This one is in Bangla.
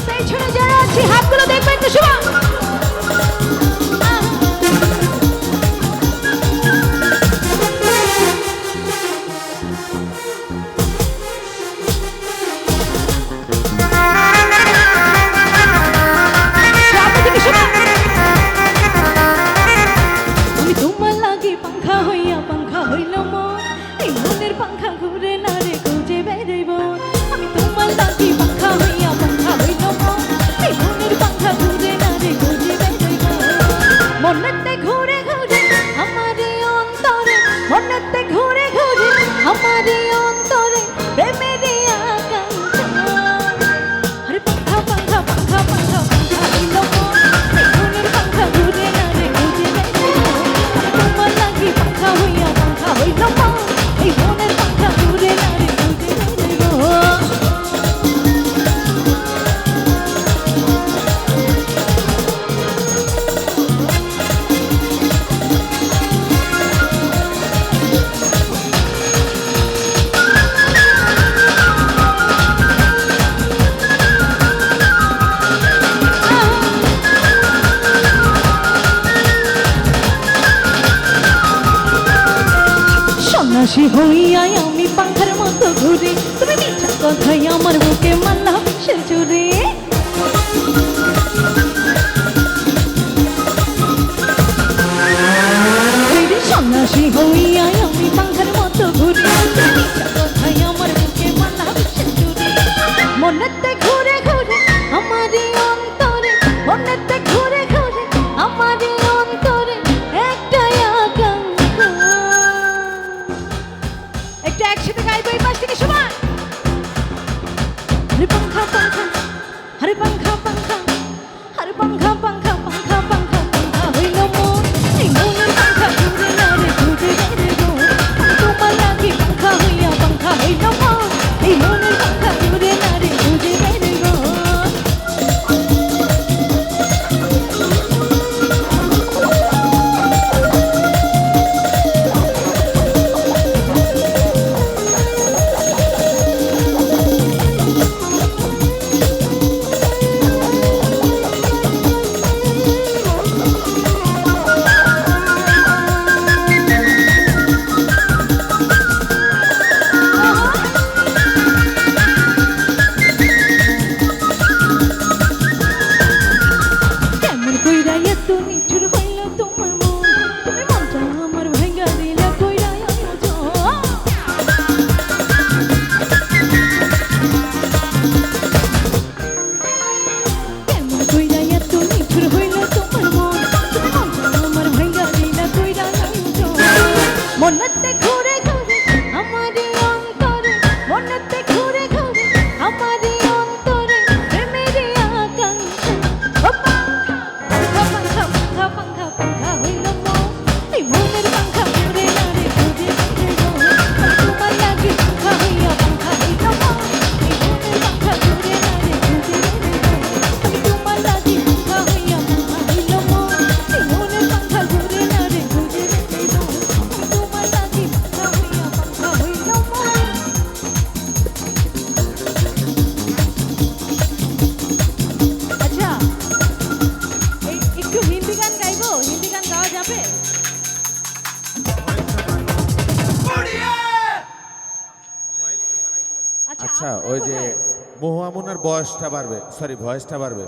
পেছনে যারা আছে হাতগুলো দেখবেন তো শুভ। হাতে ঘর সন্ন্যাসী হইয়াই আমি পাখার মতো ঘুরে। তুমি মিঠা কথাই আমার বুকে মাল্লা বিশ্বের জুড়ে। সন্ন্যাসী হইয়াই আমি पंखा हर पंखा पंखा cuidar. আচ্ছা ওই যে মহুয়ামুনার বয়সটা বাড়বে সরি ভয়েসটা বাড়বে।